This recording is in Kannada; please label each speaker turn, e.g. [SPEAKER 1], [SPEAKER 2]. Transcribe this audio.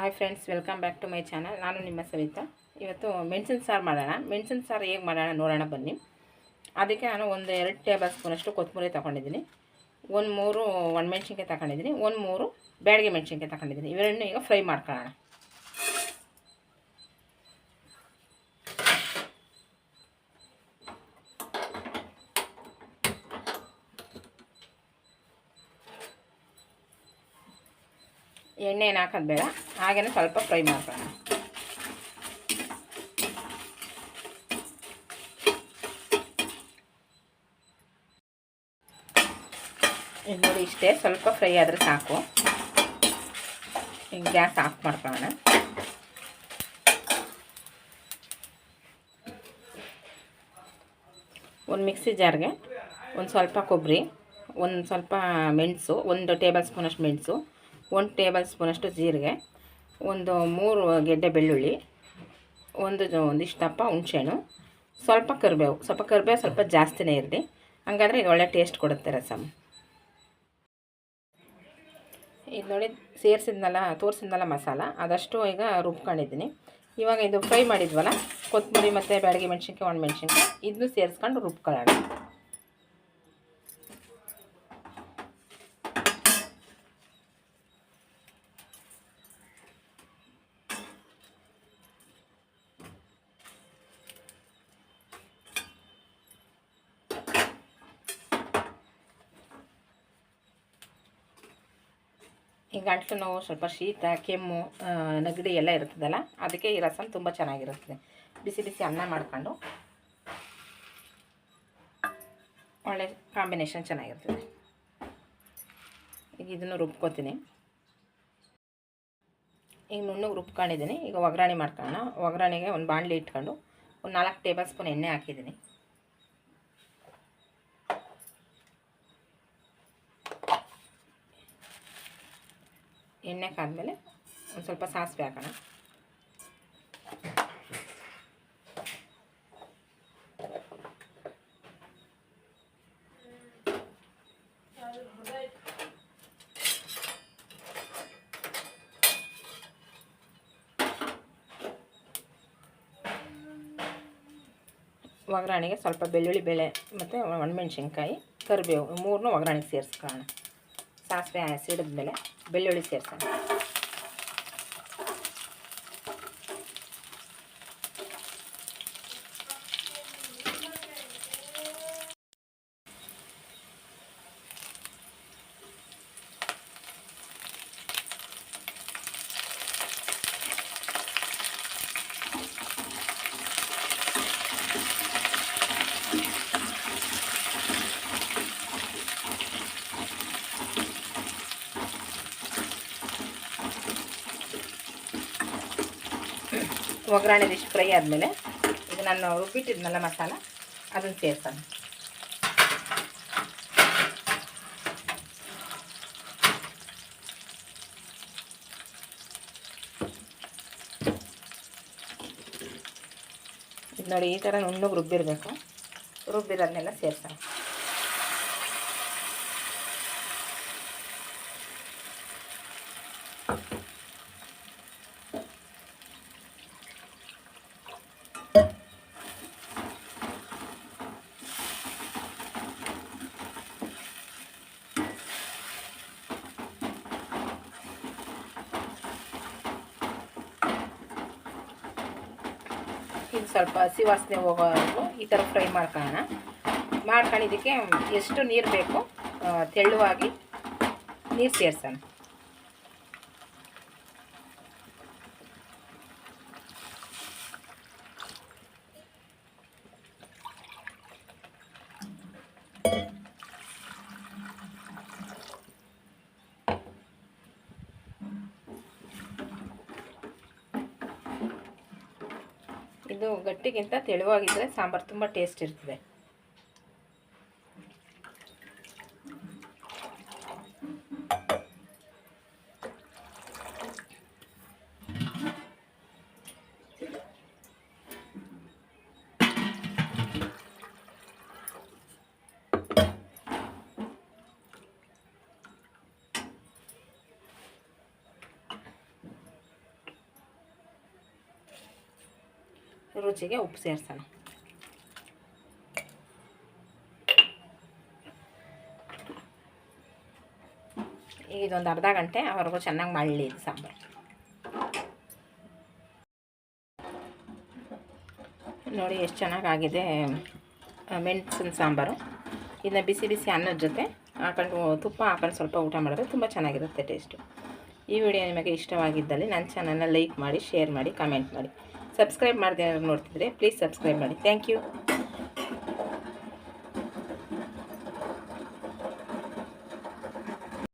[SPEAKER 1] Hi friends welcome back to my channel ನಾನು ನಿಮ್ಮ ಸವಿತಾ. ಇವತ್ತು ಮೆಣಸಿನ ಸಾರು ಮಾಡೋಣ. ಮೆಣಸಿನ ಸಾರು ಹೇಗೆ ಮಾಡೋಣ ನೋಡೋಣ ಬನ್ನಿ. ಅದಕ್ಕೆ ನಾನು ಒಂದು ಎರಡು ಟೇಬಲ್ ಸ್ಪೂನಷ್ಟು ಕೊತ್ತಂಬರಿ ತೊಗೊಂಡಿದ್ದೀನಿ. ಒಂದು ಮೂರು ಒಣಮೆಣ್ಸಿನ್ಕಾಯಿ ತಗೊಂಡಿದ್ದೀನಿ. ಒಂದು ಮೂರು ಬ್ಯಾಡಿಗೆ ಮೆಣಸಿನ್ಕಾಯಿ ತಗೊಂಡಿದ್ದೀನಿ. ಇವೆರಡನ್ನೂ ಈಗ ಫ್ರೈ ಮಾಡ್ಕೊಳ್ಳೋಣ. ಎಣ್ಣೆ ಏನು ಹಾಕೋದು ಬೇಡ. ಹಾಗೇನೆ ಸ್ವಲ್ಪ ಫ್ರೈ ಮಾಡ್ಕೊಳ್ಳೋಣ. ಇದು ನೋಡಿ ಇಷ್ಟೇ, ಸ್ವಲ್ಪ ಫ್ರೈ ಆದರೆ ಸಾಕು. ಈಗ ಗ್ಯಾಸ್ ಆಫ್ ಮಾಡ್ಕೊಳ್ಳೋಣ. ಒಂದು ಮಿಕ್ಸಿ ಜಾರ್ಗೆ ಒಂದು ಸ್ವಲ್ಪ ಕೊಬ್ಬರಿ ಒಂದು ಸ್ವಲ್ಪ ಮೆಣಸು, ಒಂದು ಟೇಬಲ್ ಸ್ಪೂನಷ್ಟು ಮೆಣಸು ಒಂದು ಟೇಬಲ್ ಸ್ಪೂನಷ್ಟು ಜೀರಿಗೆ, ಒಂದು ಮೂರು ಗೆಡ್ಡೆ ಬೆಳ್ಳುಳ್ಳಿ, ಒಂದು ಒಂದಿಷ್ಟು ದಪ್ಪ ಹುಣಸೆಹಣ್ಣು, ಸ್ವಲ್ಪ ಕರಿಬೇವು. ಸ್ವಲ್ಪ ಕರಿಬೇವು, ಸ್ವಲ್ಪ ಜಾಸ್ತಿನೇ ಇರಲಿ. ಹಂಗಾದ್ರೆ ಇದು ಒಳ್ಳೆ ಟೇಸ್ಟ್ ಕೊಡುತ್ತೆ ರಸಮ್ ಇದು ನೋಡಿ ಸೇರಿಸಿದ್ನಲ್ಲ, ತೋರಿಸಿದ್ನಲ್ಲ ಮಸಾಲ. ಅದಷ್ಟು ಈಗ ರುಬ್ಕೊಂಡಿದ್ದೀನಿ. ಇವಾಗ ಇದು ಫ್ರೈ ಮಾಡಿದ್ವಲ್ಲ, ಕೊತ್ತಂಬರಿ ಮತ್ತು ಬ್ಯಾಡಗಿ ಮೆಣಸಿನ್ಕಾಯಿ, ಒಣ ಮೆಣಸಿನ್ಕಾಯಿ ಇದನ್ನು ಸೇರಿಸ್ಕೊಂಡು ರುಬ್ಕೊಳ್ಳೋಣ. ಈ ಗಂಟಲು ನೋವು, ಸ್ವಲ್ಪ ಶೀತ, ಕೆಮ್ಮು ನೆಗಡಿ ಎಲ್ಲ ಇರ್ತದಲ್ಲ, ಅದಕ್ಕೆ ಈ ರಸಮ್ ತುಂಬ ಚೆನ್ನಾಗಿರುತ್ತೆ. ಬಿಸಿ ಬಿಸಿ ಅನ್ನ ಮಾಡ್ಕೊಂಡು ಒಳ್ಳೆ ಕಾಂಬಿನೇಷನ್ ಚೆನ್ನಾಗಿರ್ತದೆ. ಈಗ ಇದನ್ನು ರುಬ್ಕೋತೀನಿ. ಈಗ ನುಣ್ಣಗೆ ರುಬ್ಕೊಂಡಿದ್ದೀನಿ. ಈಗ ಒಗ್ಗರಣೆ ಮಾಡ್ಕೊಳ್ಳೋಣ. ಒಗ್ಗರಣೆಗೆ ಒಂದು ಬಾಣಲಿ ಇಟ್ಕೊಂಡು ಒಂದು ನಾಲ್ಕು ಟೇಬಲ್ ಸ್ಪೂನ್ ಎಣ್ಣೆ ಹಾಕಿದ್ದೀನಿ. ಎಣ್ಣೆ ಕಾದ್ಮೇಲೆ ಒಂದು ಸ್ವಲ್ಪ ಸಾಸಿವೆ ಹಾಕೋಣ. ಒಗ್ಗರಣೆಗೆ ಸ್ವಲ್ಪ ಬೆಳ್ಳುಳ್ಳಿ, ಬೇಳೆ ಮತ್ತು ಒಣಮೆಣ್ಸಿನ್ಕಾಯಿ, ಕರಿಬೇವು ಮೂರನ್ನೂ ಒಗ್ಗರಣೆಗೆ ಸೇರಿಸ್ಕೊಳ್ಳೋಣ. ಸಾಸಿವೆ ಸಿಡಿದ್ಮೇಲೆ ಬೆಳ್ಳುಳ್ಳಿ ಸೇರ್ಸೋಣ ಒಗ್ಗರಣೆ ಇಷ್ಟು ಫ್ರೈ ಆದಮೇಲೆ ಈಗ ನಾನು ರುಬ್ಬಿಟ್ಟಿದ್ನಲ್ಲ ಮಸಾಲ. ಅದನ್ನು ಸೇರ್ಸೋಣ. ಇದು ನೋಡಿ ಈ ಥರ ನುಣ್ಣಗೆ ರುಬ್ಬಿರಬೇಕು. ರುಬ್ಬಿರೋದನ್ನೆಲ್ಲ ಸೇರ್ಸೋಣ. ಇದು ಸ್ವಲ್ಪ ಹಸಿ ವಾಸನೆ ಹೋಗೋವರೆಗೂ ಈ ಥರ ಫ್ರೈ ಮಾಡ್ಕೊಳ್ಳೋಣ. ಮಾಡ್ಕೊಂಡು ಇದಕ್ಕೆ ಎಷ್ಟು ನೀರು ಬೇಕು ತೆಳ್ಳುವಾಗಿ ನೀರು ಸೇರ್ಸೋಣ. ಇದು ಗಟ್ಟಿಗಿಂತ ತೆಳುವಾಗಿದ್ದರೆ ಸಾಂಬಾರು ತುಂಬ ಟೇಸ್ಟ್ ಇರ್ತದೆ. ರುಚಿಗೆ ಉಪ್ಪು ಸೇರಿಸೋಣ. ಈಗ ಇದೊಂದು ಅರ್ಧ ಗಂಟೆ, ಅವ್ರಿಗೂ ಚೆನ್ನಾಗಿ ಮಳ್ಳಿ ಇದು ಸಾಂಬಾರು. ನೋಡಿ ಎಷ್ಟು ಚೆನ್ನಾಗಾಗಿದೆ ಮೆಣಸಿನ ಸಾಂಬಾರು. ಇದನ್ನ ಬಿಸಿ ಬಿಸಿ ಅನ್ನದ ಜೊತೆ ಹಾಕೊಂಡು ತುಪ್ಪ ಹಾಕೊಂಡು ಸ್ವಲ್ಪ ಊಟ ಮಾಡಿದ್ರೆ ತುಂಬ ಚೆನ್ನಾಗಿರುತ್ತೆ ಟೇಸ್ಟು ಈ ವಿಡಿಯೋ ನಿಮಗೆ ಇಷ್ಟವಾಗಿದ್ದಲ್ಲಿ ನನ್ನ ಚಾನಲ್ನ ಲೈಕ್ ಮಾಡಿ ಶೇರ್ ಮಾಡಿ ಕಮೆಂಟ್ ಮಾಡಿ. ಸಬ್ಸ್ಕ್ರೈಬ್ ಮಾಡಿದೆ ನೋಡ್ತಿದ್ರೆ ಪ್ಲೀಸ್ ಸಬ್ಸ್ಕ್ರೈಬ್ ಮಾಡಿ. Thank you